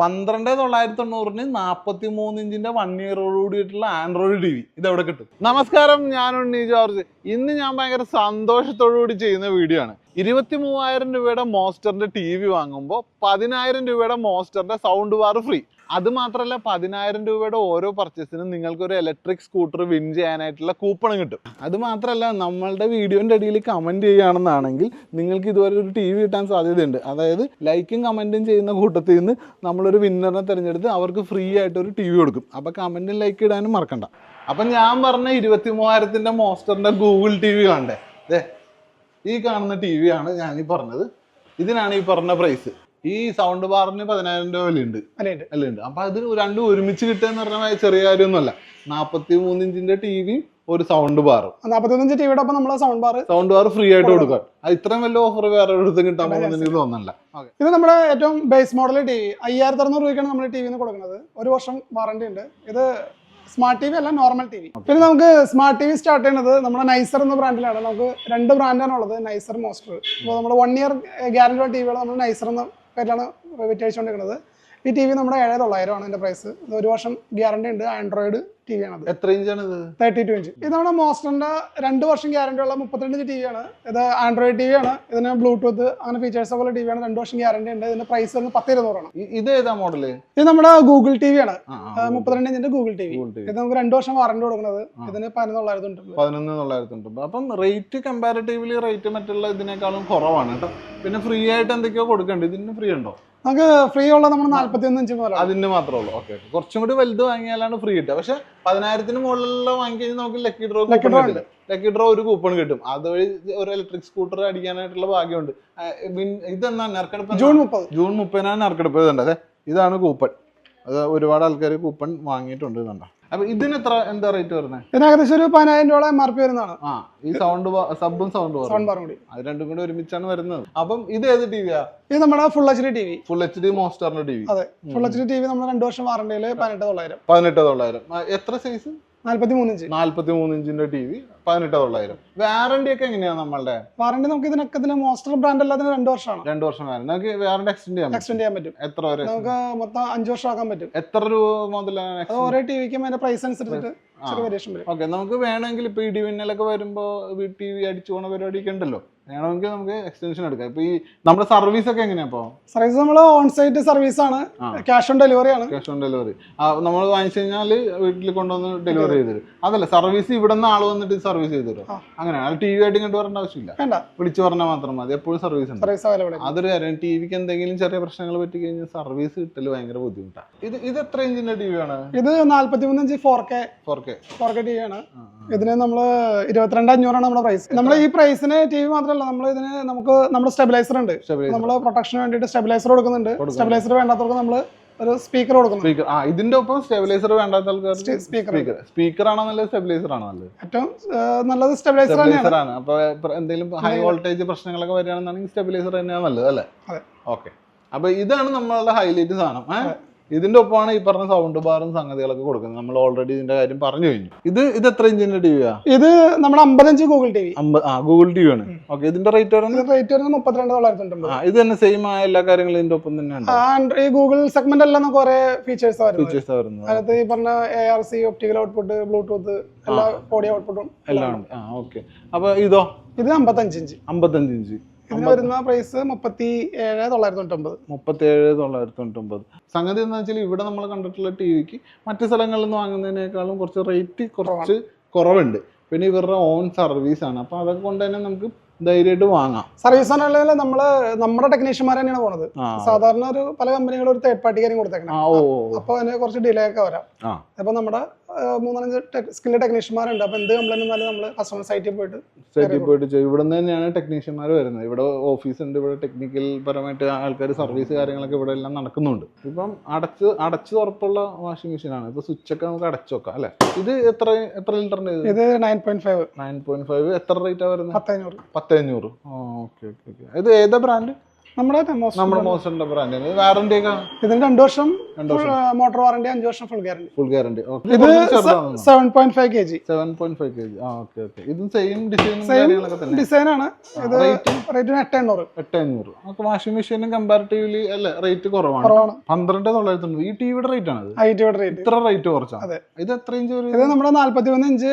പന്ത്രണ്ട് തൊള്ളായിരത്തി തൊണ്ണൂറിന് നാൽപ്പത്തി മൂന്ന് ഇഞ്ചിന്റെ വൺ ഇയറോട് കൂടിയിട്ടുള്ള ആൻഡ്രോയിഡ് ടി വി. ഇത് എവിടെ കിട്ടും? നമസ്കാരം ഞാൻ ഉണ്ണി ജോർജ്. ഇന്ന് ഞാൻ ഭയങ്കര സന്തോഷത്തോടു കൂടി ചെയ്യുന്ന വീഡിയോ ആണ്. ഇരുപത്തി മൂവായിരം രൂപയുടെ മോസ്റ്ററിന്റെ ടി വി വാങ്ങുമ്പോൾ പതിനായിരം രൂപയുടെ മോസ്റ്ററിന്റെ സൗണ്ട് ബാർ ഫ്രീ അത് മാത്രമല്ല പതിനായിരം രൂപയുടെ ഓരോ പർച്ചേസിനും നിങ്ങൾക്ക് ഒരു ഇലക്ട്രിക് സ്കൂട്ടർ വിൻ ചെയ്യാനായിട്ടുള്ള കൂപ്പൺ കിട്ടും. അത് മാത്രമല്ല നമ്മളുടെ വീഡിയോന്റെ അടിയിൽ കമന്റ് ചെയ്യുകയാണെന്നാണെങ്കിൽ നിങ്ങൾക്ക് ഇതുവരെ ഒരു ടി വി കിട്ടാൻ സാധ്യതയുണ്ട്. അതായത് ലൈക്കും കമന്റും ചെയ്യുന്ന കൂട്ടത്തിൽ നിന്ന് നമ്മളൊരു വിന്നറിനെ തിരഞ്ഞെടുത്ത് അവർക്ക് ഫ്രീ ആയിട്ട് ഒരു ടി വി കൊടുക്കും അപ്പോൾ കമന്റും ലൈക്ക് ഇടാനും മറക്കണ്ട. അപ്പം ഞാൻ പറഞ്ഞ ഇരുപത്തി മൂവായിരത്തിന്റെ മോസ്റ്ററിന്റെ ഗൂഗിൾ ടി വി കണ്ടേ ഈ കാണുന്ന ടി വി ആണ് ഞാൻ ഈ പറഞ്ഞത്. ഇതിനാണ് ഈ പറഞ്ഞ പ്രൈസ് ഈ സൗണ്ട് ബാറിന് പതിനായിരം രൂപ വിലയുണ്ട്. വിലയുണ്ട്. അപ്പൊ അത് രണ്ടും ഒരുമിച്ച് കിട്ടുക എന്ന് പറഞ്ഞാൽ ചെറിയ കാര്യമൊന്നുമല്ല. നാപ്പത്തി മൂന്ന് ഇഞ്ചിന്റെ ടി വിയും ഒരു സൗണ്ട് ബാറും ടിവിയുടെ ഒപ്പം നമ്മൾ sound bar sound bar free ആയിട്ട് കൊടുക്കാം. അത് ഇത്രയും വലിയ ഓഫർ വേറെ ഒരിടത്തും കിട്ടാൻ പോകുന്ന എനിക്ക് തോന്നല്ല ഇത് നമ്മുടെ ഏറ്റവും ബേസ് മോഡൽ ടി വി അയ്യായിരത്തി അറുന്നൂറ് രൂപയ്ക്കാണ് നമ്മൾ ടി വിന്ന് കൊടുക്കുന്നത്. ഒരു വർഷം വാറണ്ടി ഉണ്ട്. ഇത് സ്മാർട്ട് ടി വി അല്ല നോർമൽ ടി വി പിന്നെ നമുക്ക് സ്മാർട്ട് ടി വി സ്റ്റാർട്ട് ചെയ്യുന്നത് നമ്മുടെ നൈസർ എന്ന ബ്രാൻഡിലാണ് നമുക്ക് രണ്ട് ബ്രാൻഡാണ് ഉള്ളത് നൈസർ മോസ്റ്റർ അപ്പോൾ നമ്മൾ വൺ ഇയർ ഗ്യാരണ്ടി ടി വികൾ നമ്മൾ നൈസർ എന്ന പേരിലാണ് വിറ്റഴിച്ചുകൊണ്ടിരിക്കുന്നത് ഈ ടി വി നമ്മുടെ ഏഴ് തൊള്ളായിരമാണ് ഇതിന്റെ പ്രൈസ് ഒരു വർഷം ഗ്യാരണ്ടി ഉണ്ട്. ആൻഡ്രോയിഡ് ടി വി ആണ് എത്ര ഇഞ്ചാണ് ഇത്? തേർട്ടി ടു ഇഞ്ച് ഇത് നമ്മുടെ മോസ്റ്ററിന്റെ രണ്ട് വർഷം ഗ്യാരണ്ടി ഉള്ള മുപ്പത്തിരണ്ട് ഇഞ്ച് ടി വി ആണ്. ഇത് ആൻഡ്രോയിഡ് ടി വി ആണ്. ഇതിന് ബ്ലൂടൂത്ത് അങ്ങനെ ഫീച്ചേഴ്സ് ഉള്ള ടി വി ആണ്. രണ്ട് വർഷം ഗ്യാരണ്ടി ഉണ്ട്. ഇതിന്റെ പ്രൈസ് വരുന്നത് പത്ത് ഇരുന്നൂറാണ് ഇത് ഏതാ മോഡൽ ഇത് നമ്മുടെ ഗൂഗിൾ ടി വി ആണ്. മുപ്പത്തിരണ്ട് ഇഞ്ചിന്റെ ഗൂഗിൾ ടി വി. ഇത് നമുക്ക് രണ്ട് വർഷം വാറണ്ടി കൊടുക്കുന്നത്. ഇതിന് പതിനൊന്നായിരത്തി ഉണ്ട് പതിനൊന്ന് തൊള്ളായിരത്തി ഉണ്ട് അപ്പം റേറ്റ് കമ്പാരിറ്റീവ്ലി റേറ്റ് മറ്റുള്ള ഇതിനേക്കാളും കുറവാണ് കേട്ടോ. പിന്നെ ഫ്രീ ആയിട്ട് എന്തൊക്കെയോ കൊടുക്കണ്ട്. ഇതിന് ഫ്രീ ഉണ്ടോ? നമുക്ക് ഫ്രീ ഉള്ള നമ്മൾ നാല്പത്തി ഒന്ന് ഇഞ്ച് പോലെ അതിന് മാത്രമേ ഉള്ളൂ. ഓക്കെ കുറച്ചും കൂടി വലുത് വാങ്ങിയാലാണ് ഫ്രീ കിട്ടുക. പക്ഷെ പതിനായിരത്തിന് മുകളിലുള്ള വാങ്ങിക്കഴിഞ്ഞാൽ നമുക്ക് lucky draw lucky draw lucky draw ഒരു കൂപ്പൺ കിട്ടും. അതുവഴി ഒരു ഇലക്ട്രിക് സ്കൂട്ടർ അടിക്കാനായിട്ടുള്ള ഭാഗ്യമുണ്ട്. ഇതെന്നാ നറുക്കെടുപ്പ് ജൂൺ? മുപ്പത്. ജൂൺ മുപ്പതിനാണ് നറുക്കെടുപ്പ്. ഇതുണ്ട് അതെ. ഇതാണ് കൂപ്പൺ അത് ഒരുപാട് ആൾക്കാർ കൂപ്പൺ വാങ്ങിയിട്ടുണ്ട് ഇതുണ്ട് അപ്പൊ ഇതിന് എത്ര എന്താ റേറ്റ് വരുന്നത് ഇതിന് ഏകദേശം ഒരു പതിനായിരം രൂപ എം ആർ പി വരുന്നതാണ്. ആ ഈ സൗണ്ട് സബും സൗണ്ട് സൗണ്ട് ബാറും കൂടി അത് രണ്ടും കൂടി ഒരുമിച്ചാണ് വരുന്നത്. അപ്പം ഇത് ഏത് ടിവിയാ ഇത് നമ്മുടെ full H D T V full H D മോസ്റ്ററിന്റെ T V അതെ. Full H D T V നമ്മൾ രണ്ട് വർഷം വാറണ്ടിയിൽ പതിനെട്ട് തൊള്ളായിരം. പതിനെട്ട് തൊള്ളായിരം. എത്ര സൈസ് നാല്പത്തി മൂന്ന് ഇഞ്ചിന്റെ ടി വി പതിനെട്ട് തൊള്ളായിരം വാറണ്ടി ഒക്കെ എങ്ങനെയാ നമ്മളുടെ? വാറണ്ടി നമുക്ക് ഇതിനൊക്കെ ഇതിന് മോസ്റ്റർ ബ്രാൻഡ് അല്ലാതെ രണ്ട് വർഷമാണ്. രണ്ടു വർഷം വാറണ്ടി നമുക്ക് വാറണ്ടി എക്സ്റ്റെൻഡ് ചെയ്യാം എക്സ്റ്റെൻഡ് ചെയ്യാൻ പറ്റും. എത്ര വരെ നമുക്ക് മൊത്തം അഞ്ച് വർഷം ആക്കാൻ പറ്റും. എത്ര രൂപ മുതലാണ് ഓരോ ടി വിക്കും അതിന്റെ പ്രൈസ് അനുസരിച്ചിട്ട് ഓക്കെ നമുക്ക് വേണമെങ്കിൽ ഇപ്പൊ ഇടിവിന്നലൊക്കെ വരുമ്പോ ടി വി അടിച്ചു പോണ പരിപാടിയൊക്കെ ഉണ്ടല്ലോ. വേണമെങ്കിൽ നമുക്ക് എക്സ്റ്റൻഷൻ എടുക്കാം. ഇപ്പൊ ഈ നമ്മുടെ സർവീസ് ഒക്കെ എങ്ങനെയാ സർവീസ് നമ്മൾ ഓൺ സൈറ്റ് സർവീസ് ആണ്. ക്യാഷ് ഓൺ ഡെലിവറി ആണ്. ക്യാഷ് ഓൺ ഡെലിവറി നമ്മൾ വാങ്ങിച്ചു കഴിഞ്ഞാൽ വീട്ടിൽ കൊണ്ടുവന്ന് ഡെലിവറി ചെയ്ത് തരും അതല്ല സർവീസ് ഇവിടെ നിന്ന് ആൾ വന്നിട്ട് സർവീസ് ചെയ്ത് തരും ആ. അങ്ങനെയാണ് ടി വി ആയിട്ട് ഇങ്ങോട്ട് വരേണ്ട ആവശ്യമില്ല. വിളിച്ചു പറഞ്ഞാൽ മാത്രം മതി. എപ്പോഴും സർവീസ് ഉണ്ട്. സർവീസ് അവൈലബിൾ അതൊരു കാര്യം ടി വിക്ക് എന്തെങ്കിലും ചെറിയ പ്രശ്നങ്ങൾ പറ്റി കഴിഞ്ഞാൽ സർവീസ് കിട്ടൽ ഭയങ്കര ബുദ്ധിമുട്ടാണ്. ഇത് ഇത് എത്ര ഇഞ്ചിന്റെ ടി വി ആണ്? ഇത് നാല്പത്തി മൂന്ന് inch four K four K four K T V ആണ് ഇതിന് നമ്മൾ ഇരുപത്തിരണ്ട് അഞ്ഞൂറാണ് നമ്മുടെ പ്രൈസ് നമ്മൾ ഈ പ്രൈസിന് ടി വി മാത്രമല്ല നമ്മൾ ഇതിന് നമുക്ക് നമ്മുടെ സ്റ്റെബിലൈസർ ഉണ്ട്. നമ്മൾ പ്രൊട്ടക്ഷന് വേണ്ടിയിട്ട് സ്റ്റെബിലൈസർ കൊടുക്കുന്നുണ്ട്. സ്റ്റെബിലൈസർ വേണ്ടാത്തവർക്ക് നമ്മൾ ഒരു സ്പീക്കർ കൊടുക്കുന്നു. സ്പീക്കർ ആ ഇതിന്റെ ഒപ്പം സ്റ്റെബിലൈസർ വേണ്ടാത്ത ആൾക്കാർ സ്പീക്കർ സ്പീക്കർ ആണോ നല്ലത് സ്റ്റെബിലൈസർ ആണോ നല്ലത്? ഏറ്റവും നല്ലത് സ്റ്റെബിലൈസർ തന്നെയാണ്. ആണ്. അപ്പൊ എന്തെങ്കിലും ഹൈ വോൾട്ടേജ് പ്രശ്നങ്ങളൊക്കെ വരികയാണെന്നുണ്ടെങ്കിൽ സ്റ്റെബിലൈസർ തന്നെയാണ് നല്ലത് അല്ലേ. ഓക്കെ അപ്പൊ ഇതാണ് നമ്മളുടെ ഹൈലൈറ്റ് സാധനം ഇതിന്റെ ഒപ്പമാണ് ഈ പറഞ്ഞ സൗണ്ട് ബാറും സംഗതികളൊക്കെ കൊടുക്കുന്നത്. നമ്മൾ ഓൾറെഡി ഇതിന്റെ കാര്യം പറഞ്ഞു കഴിഞ്ഞു. ഇത് ഇത് എത്ര ഇഞ്ചിന്റെ ടി വിയാ ഇത് നമ്മുടെ അമ്പതഞ്ച് ഗൂഗിൾ ടി വി ആ ഗൂഗിൾ ടി വി ആണ് ഓക്കെ ഇതിന്റെ റേറ്റ് വരുന്നത് റേറ്റ് വരുന്നത് മുപ്പത്തിരണ്ട് തൊള്ളായിരത്തി ആ ഇത് തന്നെ സെയിം ആയ എല്ലാ കാര്യങ്ങളും ഇതിന്റെ ഒപ്പം തന്നെയാണ് ഈ ഗൂഗിൾ സെഗ്മെന്റ് എല്ലാം നമുക്ക് കുറെ ഫീച്ചേഴ്സ് ഫീച്ചേഴ്സ് വരുന്നത്. അതായത് ഈ പറഞ്ഞ A R C optical output bluetooth എല്ലാ ഓഡിയോ ഔട്ട്പുട്ടും എല്ലാം ഉണ്ട്. ആ ഓക്കെ അപ്പൊ ഇതോ? ഇത് അമ്പത്തഞ്ച് ഇഞ്ച് അമ്പത്തഞ്ച് ഇഞ്ച് ഇതിന് വരുന്ന പ്രൈസ് മുപ്പത്തി ഏഴ് തൊള്ളായിരത്തി തൊണ്ണൂറ്റൊമ്പത് മുപ്പത്തേഴ് തൊള്ളായിരത്തി തൊണ്ണൂറ്റൊമ്പത് സംഗതി എന്താ വെച്ചാൽ ഇവിടെ നമ്മൾ കണ്ടിട്ടുള്ള ടി വിക്ക് മറ്റു സ്ഥലങ്ങളിൽ നിന്ന് വാങ്ങുന്നതിനേക്കാളും കുറച്ച് റേറ്റ് കുറച്ച് കുറവുണ്ട്. പിന്നെ ഇവരുടെ ഓൺ സർവീസ് ആണ്. അപ്പൊ അതൊക്കെ കൊണ്ട് തന്നെ നമുക്ക് ധൈര്യമായിട്ട് വാങ്ങാം. സർവീസ് ആണെങ്കിൽ നമ്മൾ നമ്മുടെ ടെക്നീഷ്യന്മാർ തന്നെയാണ് പോണത്. സാധാരണ ഒരു പല കമ്പനികളും ഒരു തേർഡ് പാർട്ടി കാര്യം കൊടുത്തേക്കണം. അപ്പോൾ അതിന് കുറച്ച് ഡിലേ ഒക്കെ വരാം. അപ്പോൾ അപ്പൊ നമ്മുടെ മൂന്നാലഞ്ച് സ്കിൽ ടെക്നീഷ്യന്മാരുണ്ട് അപ്പൊ എന്ത് കംപ്ലൈന്റ് വന്നാലും നമ്മൾ കസ്റ്റമർ സൈറ്റിൽ പോയിട്ട് സൈറ്റിൽ പോയിട്ട് ചെയ്യും. ഇവിടെ നിന്ന് തന്നെയാണ് ടെക്നീഷ്യന്മാർ വരുന്നത്. ഇവിടെ ഓഫീസ് ഉണ്ട് ഇവിടെ ടെക്നിക്കൽ പരമായിട്ട് ആൾക്കാർ സർവീസ് കാര്യങ്ങളൊക്കെ ഇവിടെ എല്ലാം നടക്കുന്നുണ്ട്. ഇപ്പം അടച്ച് അടച്ച് തുറപ്പുള്ള വാഷിംഗ് മെഷീനാണ് ഇപ്പൊ സ്വിച്ച് ഒക്കെ നമുക്ക് അടച്ചു വെക്കാം അല്ലെ? ഇത് എത്ര എത്ര ലിറ്ററിന് ഇത്? Nine point five nine point five എത്ര റേറ്റാ വരുന്നത്? പത്തഞ്ഞൂറ്. പത്തഞ്ഞൂറ്. ഓക്കെ ഓക്കെ ഓക്കെ ഇത് ഏതാ ബ്രാൻഡ് നമ്മുടെ നമ്മുടെ മോസ്റ്ററിന്റെ ബ്രാൻഡിന് വാറന്റി ഒക്കെ ഇതിന് രണ്ടു വർഷം മോട്ടോർ വാറണ്ടി അഞ്ചു വർഷം ഫുൾ ഗ്യാരണ്ടി ഫുൾ ഗ്യാരണ്ടി ഇത് seven point five K G seven point five K G ആ ഓക്കെ ഓക്കെ ഇതും സെയിം ഡിസൈൻ ഡിസൈൻ ആണ്. ഇത് റേറ്റ് എട്ട് എണ്ണൂറ്. എട്ട് അഞ്ഞൂറ് നമുക്ക് വാഷിംഗ് മെഷീനും കമ്പാരിറ്റീവ്ലി അല്ല റേറ്റ് കുറവാണ്. പന്ത്രണ്ട് തൊള്ളായിരത്തി ഈ ടിവിയുടെ റേറ്റ് ആണ് ഐ ടിയുടെ റേറ്റ് ഇത്ര റേറ്റ് കുറച്ചാണ്. അതെ. ഇത് എത്ര ഇഞ്ച് ഇത് നമ്മുടെ നാല്പത്തി മൂന്ന് inch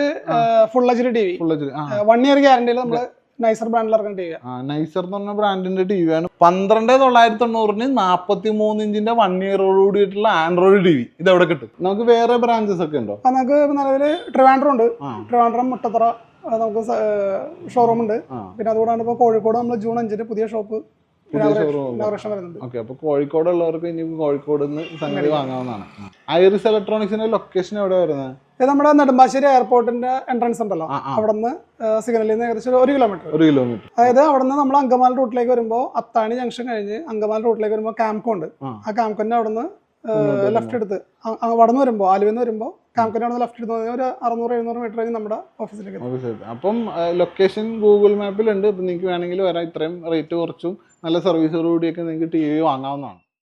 full H D T V full H one year ഗ്യാരണ്ടിയിൽ നമ്മൾ നൈസർ ബ്രാൻഡിൽ ഇറക്കുന്ന ടി വി ആ നൈസർ എന്ന് പറഞ്ഞ ബ്രാൻഡിന്റെ ടി വി ആണ്. പന്ത്രണ്ട് തൊള്ളായിരത്തി തൊണ്ണൂറിന് നാപ്പത്തി മൂന്ന് ഇഞ്ചിന്റെ വൺ ഇയറോട് കൂടിയിട്ടുള്ള ആൻഡ്രോയിഡ് ടി വി ഇത് എവിടെ കിട്ടും? നമുക്ക് വേറെ ബ്രാഞ്ചസ് ഒക്കെ ഉണ്ടോ? നമുക്ക് നിലവിൽ ട്രിവാൻഡ്രം ഉണ്ട്. ട്രിവാൻഡ്രം മുട്ടത്തറ നമുക്ക് ഷോറൂം ഉണ്ട്. പിന്നെ അതുകൂടാണ്ട് ഇപ്പോൾ കോഴിക്കോട് നമ്മൾ ജൂൺ അഞ്ചിന് പുതിയ ഷോപ്പ് പുതിയ വരുന്നുണ്ട് ഓക്കെ അപ്പൊ കോഴിക്കോട് ഉള്ളവർക്ക് ഇനി കോഴിക്കോട് നിന്ന് സംഗതി വാങ്ങാവുന്നതാണ്. ഐറിസ് ഇലക്ട്രോണിക്സിന്റെ ലൊക്കേഷൻ എവിടെ വരുന്നത് ഇത് നമ്മുടെ നെടുമ്പാശ്ശേരി എയർപോർട്ടിന്റെ എൻട്രൻസ് ഉണ്ടല്ലോ. ആ, ആ. അവിടെ നിന്ന് സിഗ്നലിൽ നിന്ന് ഏകദേശം ഒരു കിലോമീറ്റർ ഒരു കിലോമീറ്റർ അതായത് അവിടെ നിന്ന് നമ്മൾ അങ്കമാൽ റൂട്ടിലേക്ക് വരുമ്പോൾ അത്താണി ജംഗ്ഷൻ കഴിഞ്ഞ് അങ്കമാൽ റൂട്ടിലേക്ക് വരുമ്പോൾ കാംകോ ഉണ്ട്. ആ. ആ കാംകോന്റെ അവിടെ നിന്ന് മുന്നോട്ട് ലെഫ്റ്റ് എടുത്ത്. വടന്ന് വരുമ്പോ വരുമ്പോൾ ആലുവിൽ നിന്ന് വരുമ്പോൾ കാംകോന്റെ ലെഫ്റ്റ് എടുത്ത് ഒരു അറുന്നൂറ് എഴുന്നൂറ് മീറ്റർ കഴിഞ്ഞ് നമ്മുടെ ഓഫീസിലേക്ക്. അപ്പം ലൊക്കേഷൻ ഗൂഗിൾ മാപ്പിലുണ്ട് ഇപ്പം നിങ്ങൾക്ക് വേണമെങ്കിൽ വരാം. ഇത്രയും റേറ്റ് കുറച്ചും നല്ല സർവീസോടുകൂടിയൊക്കെ നിങ്ങൾക്ക് ടി വി വാങ്ങാവുന്നതാണ്.